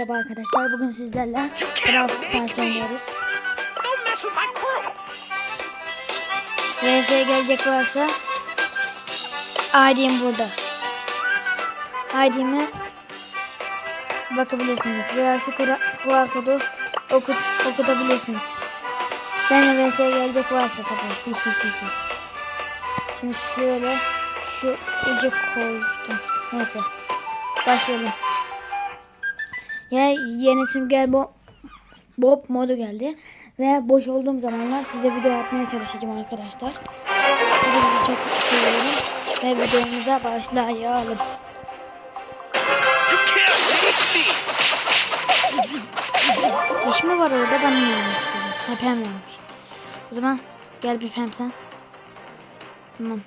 Merhaba arkadaşlar bugün sizlerle Brawl Stars oynuyoruz. VS'ye gelecek varsa ID'm burada. ID'mi bakabilirsiniz. Veya şu QR kodu okut, okutabilirsiniz. Ben VS'ye gelecek varsa tabii. Şimdi şöyle şu ucu koydum. Neyse. Başlayalım. Ya yeni sünger bo Bob modu geldi. Ve boş olduğum zamanlar size video atmaya çalışacağım arkadaşlar. Hepinizi çok seviyorum. Ve videomuza başlayalım. İş mi var orada ben mi yanlış? Ha. O zaman gel bir Pam sen. Tamam.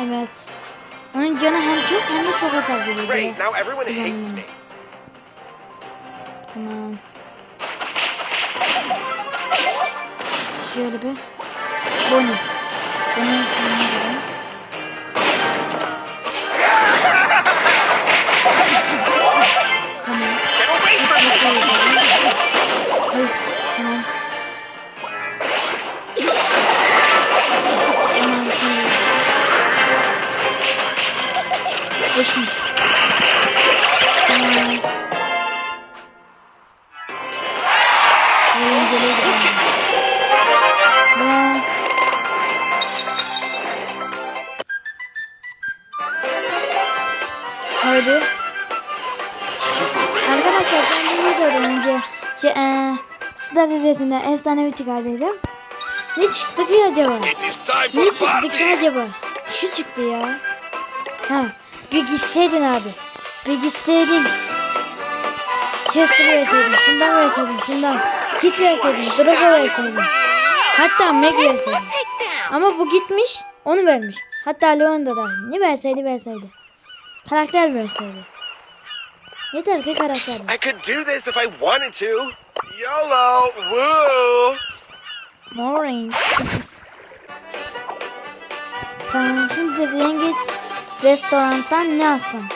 Evet. Onun canı hem çok hem de çok hasar veriyor. Great. Now everyone hates me. Tamam. Şöyle bir. Bonnie. Bonnie'nin sonuna Star Dedesi'nden efsanevi çıkardıydım. Ne çıktı ki acaba? It is time Ne çıktı ki acaba? Şu çıktı ya. Ha, bir gitseydin abi. Bir gitseydin. Chester verseydin, şundan verseydin, şundan. Kit verseydin, Drago verseydin. Hatta Meg verseydin. Ama bu gitmiş, onu vermiş. Hatta Leon da dahil. Ne verseydi verseydi. Karakter verseydi. Yeter ki karakter. I could do this if I wanted to. YOLO. Woo. Boring. tamam şimdi rengeç restorandan ne alsam?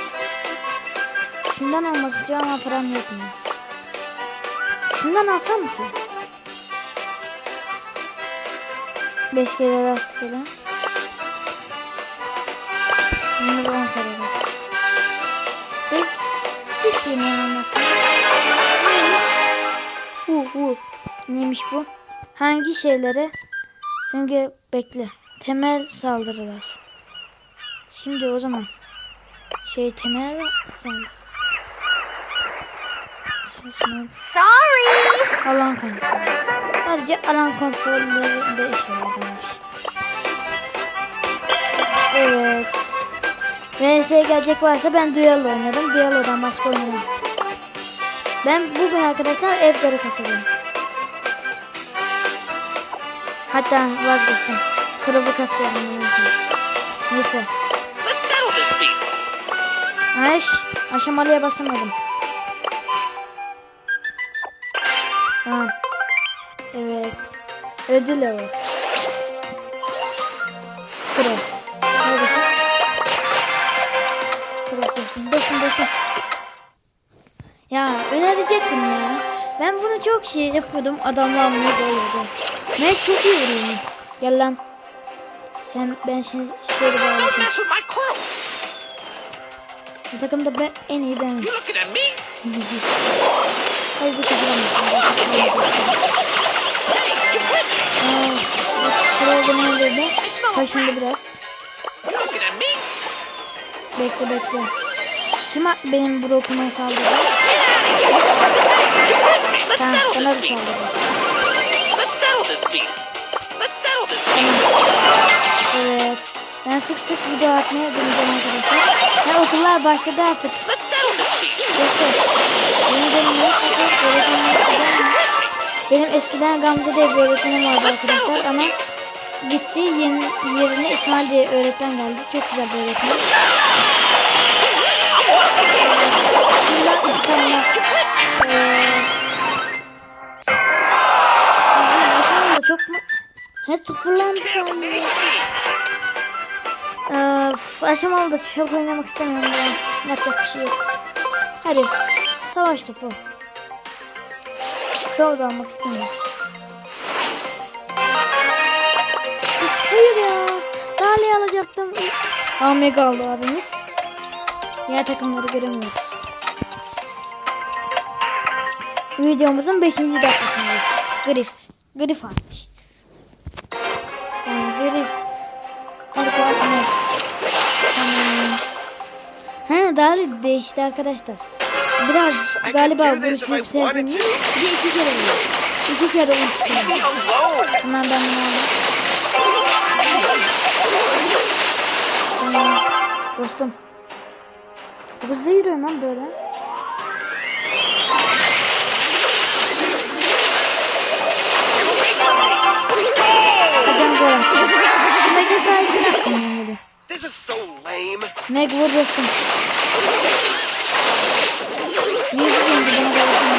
Şundan almak istiyorum ama param yetmiyor. Şundan alsam mı ki? 5 kere rastgele. Bunu da 10 kere. Bir, bir şey mi Neymiş bu? Hangi şeylere? Çünkü bekle. Temel saldırılar. Şimdi o zaman şey temel saldırı. Sorry. Alan kontrolü. Sadece alan kontrollerinde işe yararmış. Evet. VS gelecek varsa ben Duello oynarım. Duello'dan başka oynamam. Ben bugün arkadaşlar Edgar'ı kasarım. Hatta vazgeçtim. Kırıbı kasacağım. Neyse. Ay, aşamalıya basamadım. Tamam. Evet. Ödül avı. Kırı. Kırı. Basın basın. Ya önerecektim ya. Ben bunu çok şey yapıyordum. Adamlar bunu doyurdu. Ben çok iyi vuruyorum. Gel lan. Sen ben şimdi şöyle crew. Bu takımda ben en iyi benim. Hayır bu öldürdü. Kaşındı biraz. Bekle bekle. Kim benim Brock'uma saldırdı? Tamam bana da saldırdı. Evet. Ben sık sık video atmaya deneyeceğim arkadaşlar. Ya okullar başladı artık. Yeni dönemde öğretmenim Benim eskiden Gamze diye bir öğretmenim vardı arkadaşlar ama gitti yeni yerine İsmail diye öğretmen geldi. Çok güzel bir öğretmen. Akşam oldu. Çok oynamak istemiyorum ben. Yapacak bir şey yok. Hadi. Savaş topu. Çok da almak istemiyorum. Hayır ya. Dali alacaktım. Aa mega aldı abimiz. Diğer takımları göremiyoruz. Videomuzun 5. dakikasındayız. Grif. Grif almış. Ha Dali değişti arkadaşlar. Biraz galiba vuruş to. Bir iki kere vuruyor. İki kere alone. Hemen ben bunu aldım. Tamam. Dostum. Hızlı yürüyorum lan böyle. This is so lame. Meg vur dostum. Niye gidiyorsun bana da.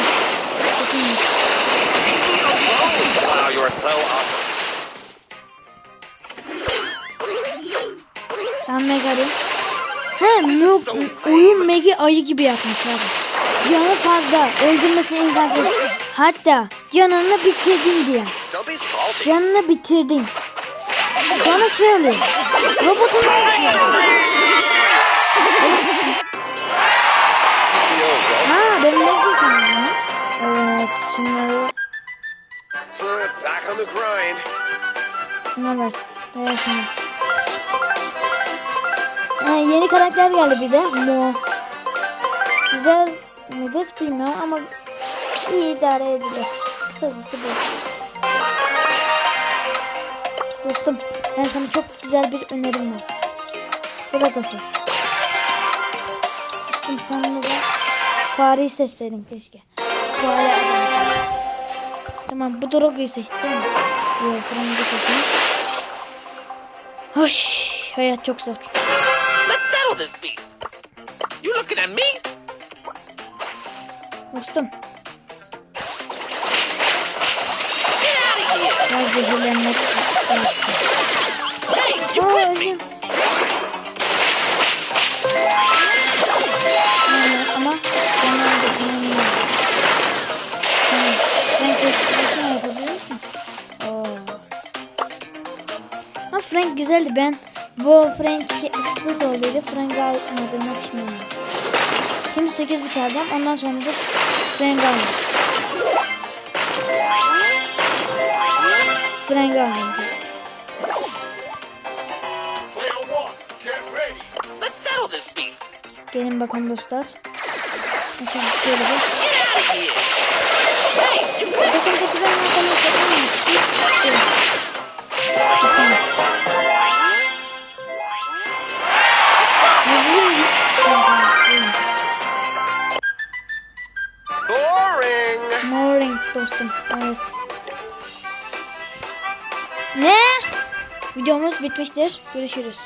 Wow, you are so awesome. Sen Meg arayayım. He Noob oyun Meg'i ayı gibi yapmışlar. Canı fazla. Öldürmesi imkansız. Hatta canını bitirdin diye. Canını bitirdin. Sana söyle. Robotun Ha benim ne ya? Evet şunları şuna bak. Evet. Ee, yeni karakter geldi bir de. Mo. Güzel midir bilmiyorum ama iyi idare edilir. Kısacası bu. Dostum ben sana çok güzel bir önerim var. Bırak olsun. Dostum sen de fareyi seçseydin keşke. Fare. Tamam bu Drogo'yu seçtim. Yok Frank'ı seçtim. Hoş hayat çok zor. Let's settle this beef. You looking at me? Dostum biraz zehirlenmek you Aa öldüm. Ama yok. Tamam. Frank esprisi yapabilir misin? Oo. Ha Frank güzeldi ben. Bu Frank Stus olduydu. Frank'ı almadığıma pişmanım. Şimdi 8 bitirdim. Ondan sonra da Frank'ı aldım. This beef. Gelin bakalım dostlar. Şöyle bir. Bakın çok güzel saniye. Boring. Morning dostum. Evet. Videomuz bitmiştir. Görüşürüz.